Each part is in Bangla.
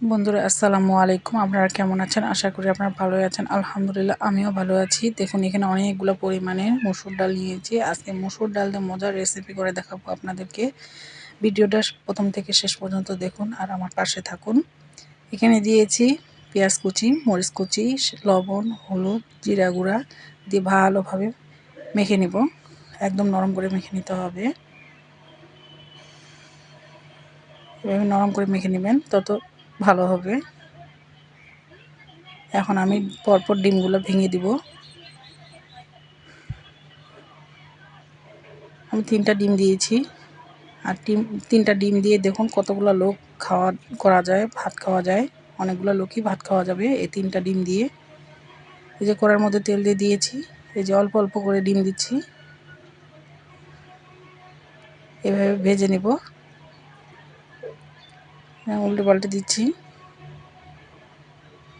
বন্ধুরা, আসসালামু আলাইকুম। আপনারা কেমন আছেন? আশা করি আপনারা ভালোই আছেন। আলহামদুলিল্লাহ, আমিও ভালো আছি। দেখুন, এখানে অনেকগুলো পরিমাণে মসুর ডাল নিয়েছি। আজকে মসুর ডাল দিয়ে মজার রেসিপি করে দেখাবো আপনাদেরকে। ভিডিওটা প্রথম থেকে শেষ পর্যন্ত দেখুন আর আমার পাশে থাকুন। এখানে দিয়েছি পেঁয়াজ কুচি, মরিচ কুচি, লবণ, হলুদ, জিরা গুঁড়া দিয়ে ভালোভাবে মেখে নিব। একদম নরম করে মেখে নিতে হবে। এভাবে নরম করে মেখে নেবেন। তত ভালো হবে। এখন আমি পরপর ডিমগুলো ভেঙে দিব। আমি তিনটা ডিম দিয়েছি। আর ডিম তিনটা ডিম দিয়ে দেখুন কতগুলো লোক খাওয়া করা যায়, ভাত খাওয়া যায়। অনেকগুলো লোকই ভাত খাওয়া যাবে এই তিনটা ডিম দিয়ে। এই যে কড়ার মধ্যে তেল দিয়ে দিয়েছি। এই যে অল্প অল্প করে ডিম দিচ্ছি। এভাবে ভেজে নেব। উল্টে পাল্টে দিচ্ছি।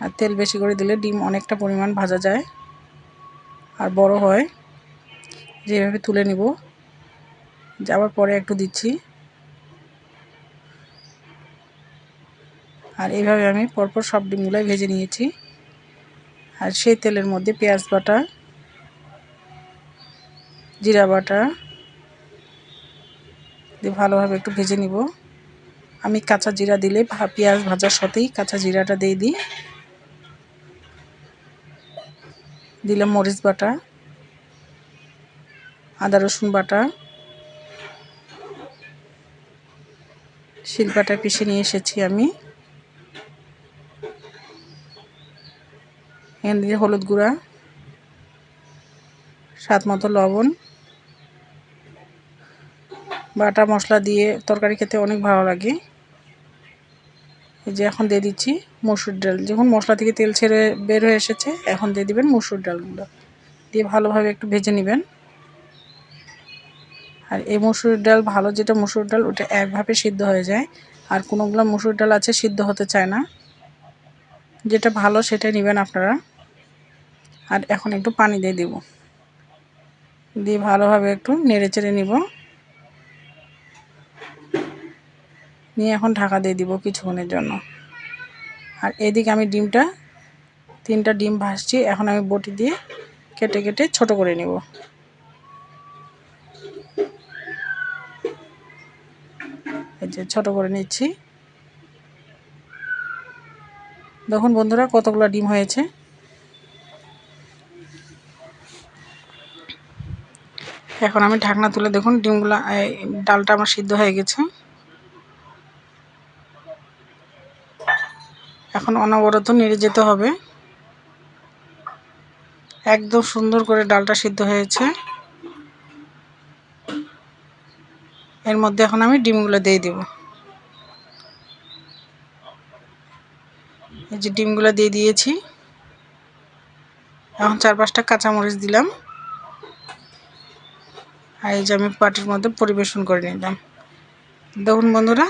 আর তেল বেশি করে দিলে ডিম অনেকটা পরিমাণ ভাজা যায়। আর বড় হয়, যেভাবে তুলে নিব। যাওয়ার পরে একটু দিচ্ছি। আর এইভাবে আমি পরপর সব ডিমগুলাই ভেজে নিয়েছি। আর সেই তেলের মধ্যে পেঁয়াজ বাটা, জিরা বাটা দিয়ে ভালোভাবে একটু ভেজে নিব। আমি কাঁচা জিরা দিলে পেঁয়াজ ভাজার সাথেই কাঁচা জিরাটা দিয়ে দিই। দিলাম মরিচ বাটা, আদা রসুন বাটা। শিলপাটা পিষে নিয়ে এসেছি আমি। এখান দিয়ে হলুদ গুঁড়া, স্বাদ মতো লবণ। বাটা মশলা দিয়ে তরকারি খেতে অনেক ভালো লাগে। এই যে এখন দিয়ে দিচ্ছি মসুর ডাল। যখন মশলা থেকে তেল ছেড়ে বের হয়ে এসেছে, এখন দিয়ে দিবেন মসুর ডালগুলো। দিয়ে ভালোভাবে একটু ভেজে নেবেন। আর এই মসুর ডাল ভালো, যেটা মসুর ডাল, ওটা একভাবে সিদ্ধ হয়ে যায়। আর কোনোগুলো মসুর ডাল আছে, সিদ্ধ হতে চায় না। যেটা ভালো সেটা নেবেন আপনারা। আর এখন একটু পানি দিয়ে দেব। দিয়ে ভালোভাবে একটু নেড়ে চেড়ে নিব। নিয়ে এখন ঢাকা দিয়ে দিব কিছুক্ষণের জন্য। আর এদিকে আমি ডিমটা, তিনটা ডিম ভাসছি এখন আমি বটি দিয়ে কেটে কেটে ছোট করে নেব। এই যে ছোট করে নিচ্ছি। দেখুন বন্ধুরা কতগুলো ডিম হয়েছে। এখন আমি ঢাকনা তুলে দেখুন ডিমগুলো ডালটা আমার সিদ্ধ হয়ে গেছে। এখন অনবরত নেড়ে যেতে হবে। একদম সুন্দর করে ডালটা সিদ্ধ হয়েছে। এর মধ্যে এখন আমি ডিমগুলো দিয়ে দেব। এই যে ডিমগুলো দিয়ে দিয়েছি। এখন চার পাঁচটা কাঁচামরিচ দিলাম। আর এই যে আমি পাটির মধ্যে পরিবেশন করে নিলাম। দেখুন বন্ধুরা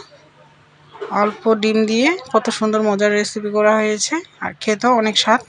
অল্প ডিম দিয়ে কত সুন্দর মজার রেসিপি করা হয়েছে। আর খেতেও অনেক স্বাদ।